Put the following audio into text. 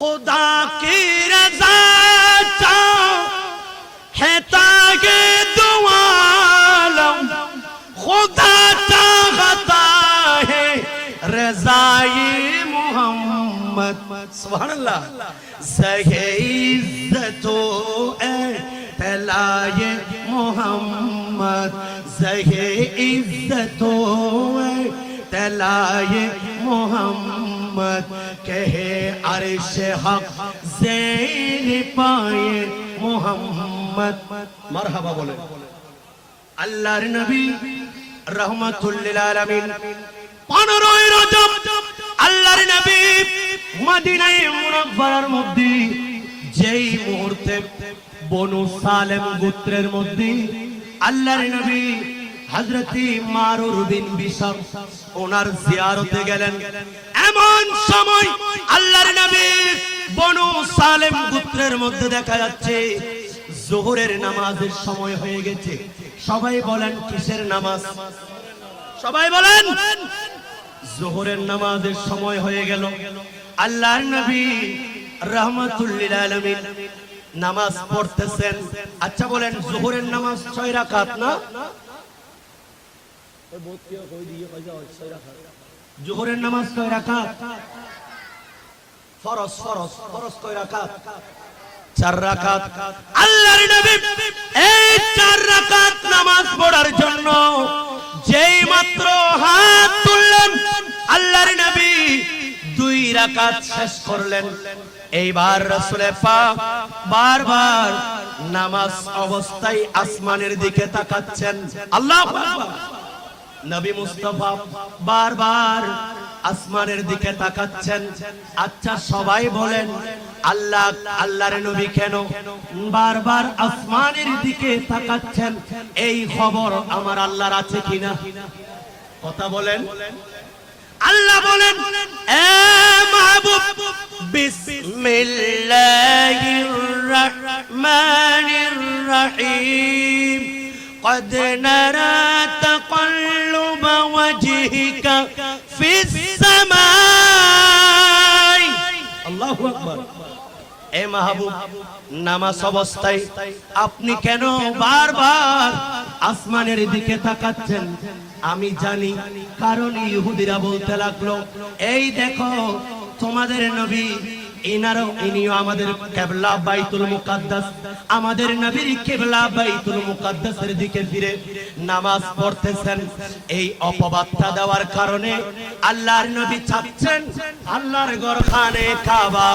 خدا کی رضا چاؤ ہے تاگ دعالم خدا چاہتا ہے رضائی محمد سبحان اللہ سہے عزت و اعتلاع محمد سہے عزت و اعتلاع محمد کہے عرش حق زیر پائے محمد مرحبا بولے আল্লাহর নবী রহমাতুল্লিল আলামিন 15 রজব আল্লাহর নবী মদিনায় মুনাফফার মধ্যে যেই মুহূর্তে বনু সালেম গোত্রের মধ্যে আল্লাহর নবী হযরতি মারুর বিন বিশাম ওনার জিয়ারতে গেলেন। সময় আল্লাহর নবী বনু সালেম গোত্রের মধ্যে দেখা যাচ্ছে, জোহরের নামাজের সময় হয়ে গেছে। সবাই বলেন, কিসের নামাজ? সবাই বলেন, জোহরের নামাজের সময় হয়ে গেল। আল্লাহর নবী আলামিন নামাজ পড়তেছেন। আচ্ছা বলেন, জোহরের নামাজ ছয় রাকাত না? জোহরের নামাজ কয় রাকাত? ফরজ ফরজ ফরজ কয় রাকাত? চার রাকাত। আল্লাহর নবী এই চার রাকাত নামাজ পড়ার জন্য যেই মাত্র হাত তুললেন, আল্লাহর নবী দুই রাকাত শেষ করলেন। এইবার রাসূলে পাক বারবার নামাজ অবস্থায় আসমানের দিকে তাকাচ্ছেন। আল্লাহু আকবার। নবী মুস্তফা বারবার আসমানের দিকে তাকাচ্ছেন আচ্ছা সবাই বলেন আল্লাহ আল্লাহর নবী কেন বারবার আসমানের দিকে তাকাচ্ছেন এই খবর আমার আল্লাহর আছে কিনা কথা বলেন আল্লাহ বলেন এ মাহবুব বিসমিল্লাহির রহমানির রহিম قد نرى تقلب وجهك في السماء الله أكبر এ মাহবুব নামাজ অবস্থায় আপনি কেন বারবার আসমানের দিকে তাকাচ্ছেন আমি জানি কারণ ইহুদিরা বলতে লাগলো এই দেখো তোমাদের নবী ইনারও ইনিও আমাদের কেবলা বাইতুল মুকাদ্দাস। আমাদের নবীর কেবলা বাইতুল মুকাদ্দাসের দিকে ফিরে নামাজ পড়তেছেন। এই অপবাদটা দেওয়ার কারণে আল্লাহর নবী চাচ্ছেন আল্লাহর গরখানে কাবা।